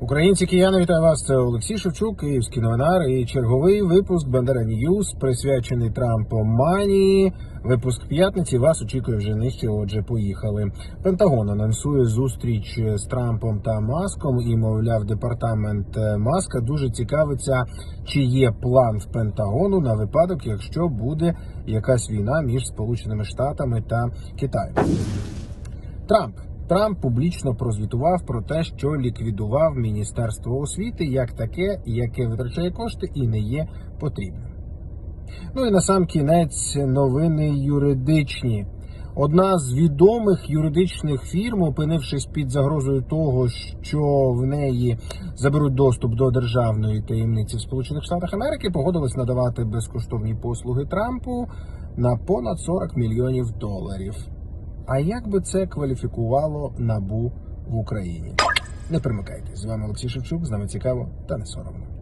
Українці кияни, вітаю вас. Це Олексій Шевчук, Київський новинар і черговий випуск Бандера Ньюз, присвячений Трампоманії. Випуск п'ятниці вас очікує вже нижче. Отже, поїхали. Пентагон анонсує зустріч з Трампом та Маском. І мовляв, департамент е, Маска дуже цікавиться, чи є план в Пентагону на випадок, якщо буде якась війна між Сполученими Штатами та Китаєм. Трамп. Трамп публічно прозвітував про те, що ліквідував Міністерство освіти як таке, яке витрачає кошти і не є потрібним. Ну і на сам кінець новини юридичні. Одна з відомих юридичних фірм, опинившись під загрозою того, що в неї заберуть доступ до державної таємниці в Сполучених Штатах Америки, погодилась надавати безкоштовні послуги Трампу на понад 40 мільйонів доларів. А як би це кваліфікувало набу в Україні? Не примикайте З вами Олексій Шевчук. З нами цікаво та не соромно.